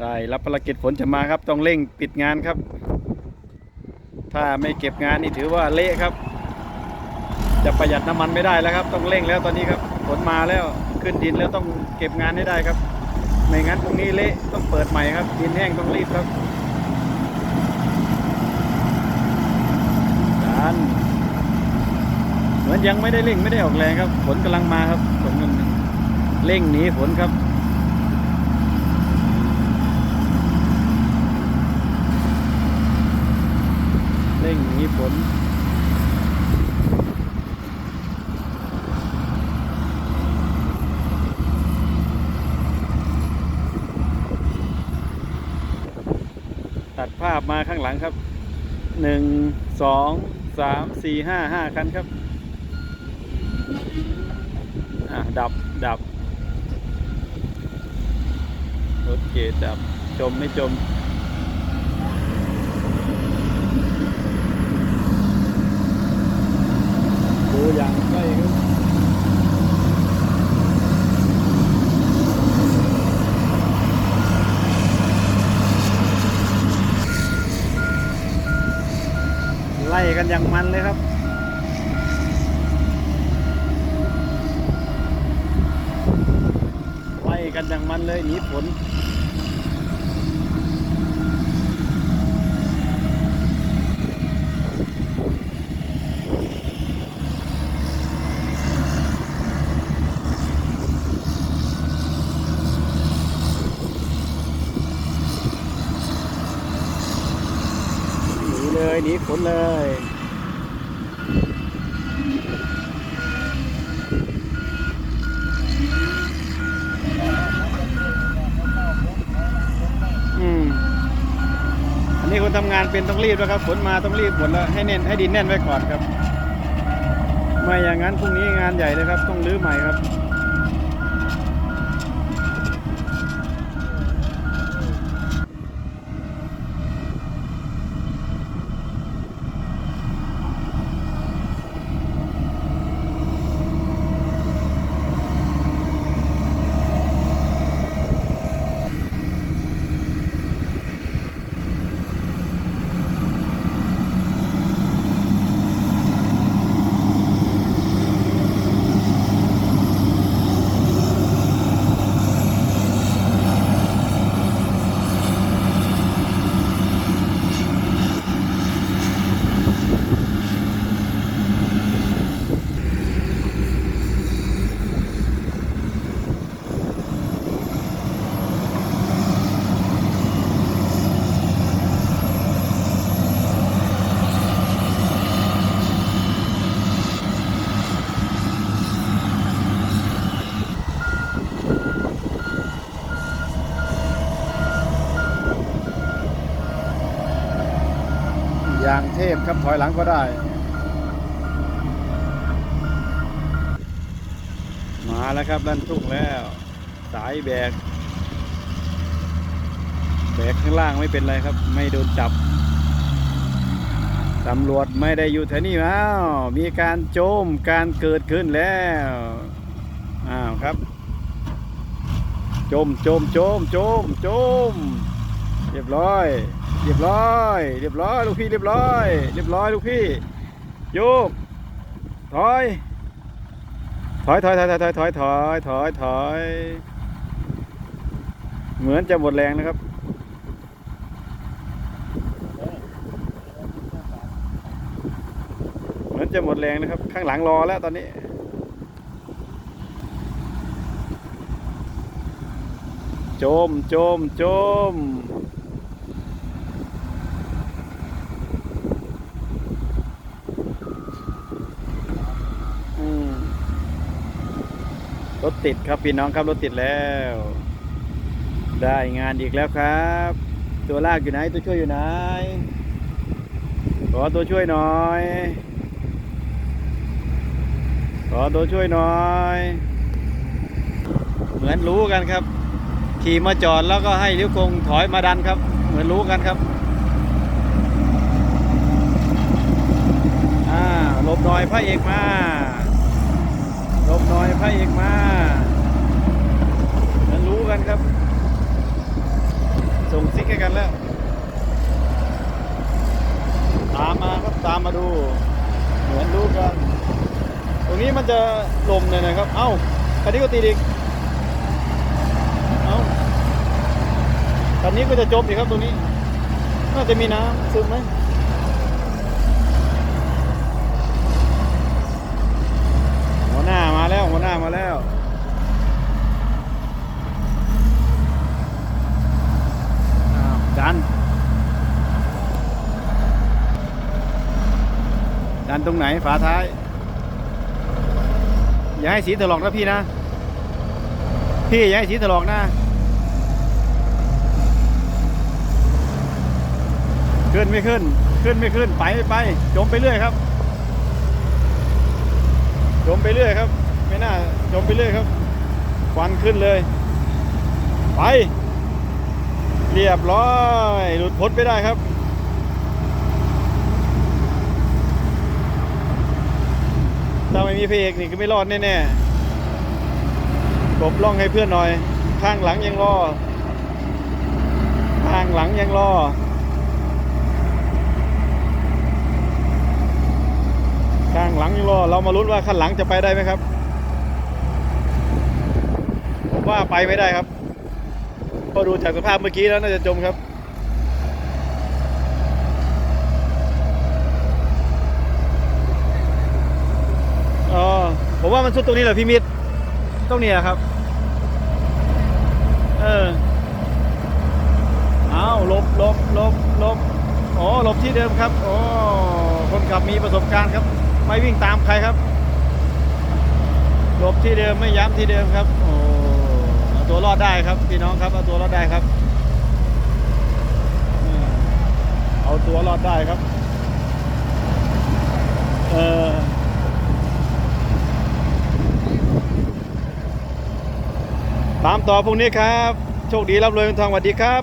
ได้รับภารกิจฝนจะมาครับ ต้องเร่งปิดงานครับ ถ้าไม่เก็บงานนี่ถือว่าเละครับ จะประหยัดน้ำมันไม่ได้แล้วครับ ต้องเร่งแล้วตอนนี้ครับฝนมาแล้วขึ้นดินแล้วต้องเก็บงานให้ได้ครับ ไม่งั้นพรุ่งนี้เละต้องเปิดใหม่ครับ ดินแห้งต้องรีบครับดันเหมือนยังไม่ได้เร่งไม่ได้ออกแรงครับฝนกำลังมาครับฝนกำลังเร่งหนีฝนครับ งหนีฝนตัดภาพมาข้างหลังครับหนึ่งสองสามสี่ห้าห้าคันครับอะดับดับรถเกตดับ จมไม่จม อย่างใกล้ครับไล่กันอย่างมันเลยครับไล่กันอย่างมันเลยหนีฝน นีเลยหนีฝนเลยอืมอันนี้คนทำงานเป็นต้องรีบแล้วครับฝนมาต้องรีบหมดแล้วให้เน้นให้ดินแน่นไว้ก่อนครับ ไม่อย่างนั้นพรุ่งนี้งานใหญ่เลยครับ ต้องรื้อใหม่ครับ ครับถอยหลังก็ได้ มาแล้วครับด้านทุ่งแล้ว สายแบก แบกข้างล่างไม่เป็นไรครับ ไม่โดนจับตำรวจไม่ได้อยู่แถวนี้อ้ว มีการโจมการเกิดขึ้นแล้วอ้าวครับ โจมโจมโจมโจมโจมเรียบร้อย เรียบร้อย เรียบร้อยลูกพี่เรียบร้อย เรียบร้อยลูกพี่โยกถอยถอยถอยถอยถอยถอยถอยถอยถอยถอยเหมือนจะหมดแรงนะครับ เหมือนจะหมดแรงนะครับ ข้างหลังรอแล้วตอนนี้โจมโจมโจม อืมร ถติดครับพี่น้องครับรถติดแล้ว ได้งานอีกแล้วครับ ตัวลากอยู่ไหนตัวช่วยอยู่ไหนขอตัวช่วยหน่อยขอตัวช่วยหน่อย เหมือนรู้กันครับ ขี่มาจอดแล้วก็ให้ลิ้วกงถอยมาดันครับ เหมือนรู้กันครับอ่าหลบหน่อยพระเอกมา ลบหน่อยพระเอกมาเหมือนรู้กันครับ ส่งซิกกันแล้ว ตามมาครับตามมาดู เหมือนรู้กัน ตรงนี้มันจะลมเลยนะครับ เอ้าคันนี้ก็ติดอีกเอ้าคันนี้ก็จะจมอีกครับตรงนี้ น่าจะมีน้ำซึมไหมหัวหน้ามา แล้วหัวหน้ามาแล้วดันดันตรงไหนฝาท้าย อย่าให้สีถลอกนะพี่นะ พี่อย่าให้สีถลอกนะ ขึ้นไม่ขึ้น ขึ้นไม่ขึ้น ไปไม่ไป จมไปเรื่อยครับ จมไปเรื่อยครับ ไม่น่าจมไปเรื่อยครับควันขึ้นเลย ไป เรียบร้อย หลุดพ้นไปได้ครับ ถ้าไม่มีพเอกนี่ก็ไม่รอดแน่ๆกบล่องให้เพื่อนหน่อย ข้างหลังยังรอ ข้างหลังยังรอข้างหลังยังรอ เรามาลุ้นว่าข้างหลังจะไปได้ไหมครับ ว่าไปไม่ได้ครับก็ดูจากสภาพเมื่อกี้แล้วน่าจะจมครับ อ๋อ ผมว่ามันสุดตรงนี้แหละพี่มิตรตรงนี้แหละครับ เออเอาลบลบลบลบอ๋อหลบที่เดิมครับอ๋อคนขับมีประสบการณ์ครับ ไม่วิ่งตามใครครับ หลบที่เดิมไม่ย้ำที่เดิมครับ โอ้ ตัวรอดได้ครับพี่น้องครับเอาตัวรอดได้ครับเอาตัวรอดได้ครับเออตามต่อพรุ่งนี้ครับ โชคดีรับรวยเงินทองสวัสดีครับ